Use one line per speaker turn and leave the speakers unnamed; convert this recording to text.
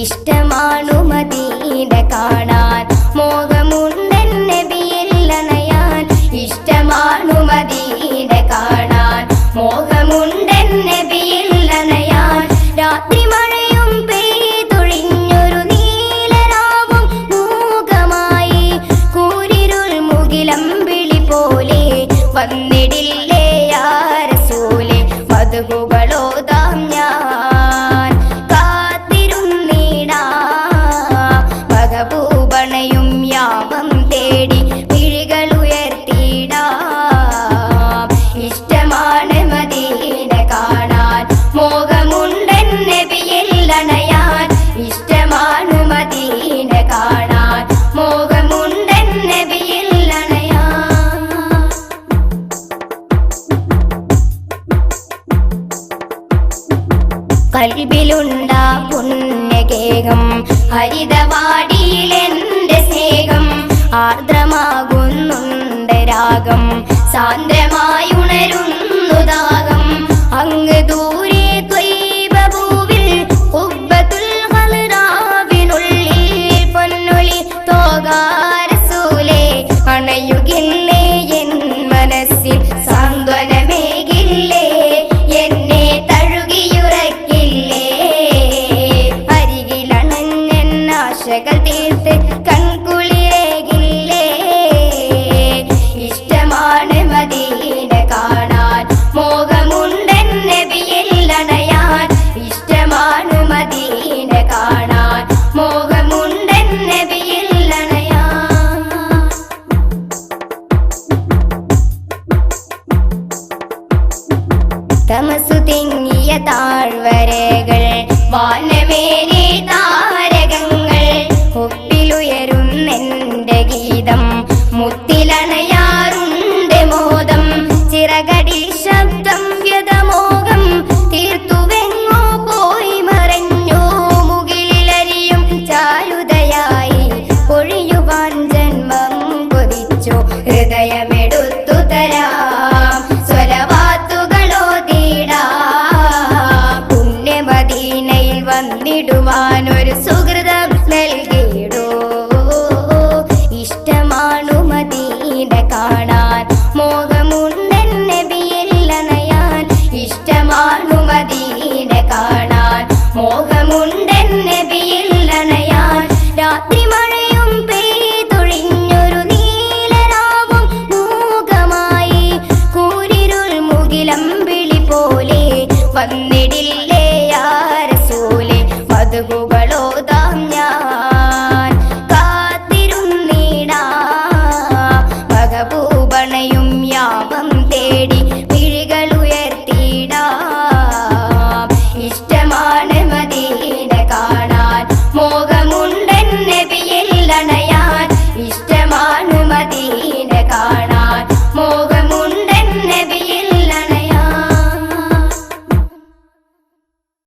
ഇഷ്ടമാണു Medina കാണാൻ. മോഹമുണ്ടെന്നെ നബിയിൽ അണയാൻ ഇഷ്ടമാണു Medina കാണാൻ. മോഹമുണ്ടെന്നെ നബിയിൽ അണയാൻ രാത്രി മഴയും പെയ്തൊഴിഞ്ഞൊരു നീലരാവും മൂകമായി. കൂരിരുൾ മുകിലം വിളി പോലെ വന്നിടില്ലേ യാരസൂലെ റസൂലേ. പുണ്യകേകം ഹരിതവാടിയിലെന്റെ സ്നേഹം. ആർദ്രമാകുന്നുണ്ട് രാഗം. സാന്ദ്രമായുണരുന്നു ദാഹം. അങ്ങ് ദൂരെ வாழ்வரே വന്നിടുവാൻ ഒരു സുഹൃതം നൽകിയിടോ? ഇഷ്ടമാണു മദീന കാണാൻ. മോഹമുണ്ടൻ നബിയിൽ അണയാൻ ഇഷ്ടമാണു മദീന കാണാൻ. മോഹമുണ്ടൻ നബിയിൽ അണയാൻ രാത്രി മഴയും പെയ്തൊഴിഞ്ഞൊരു നീലരാവും മൂകമായി. കൂരിരുൾ മുകിലം വിളി പോലെ വന്നിടില്ലേ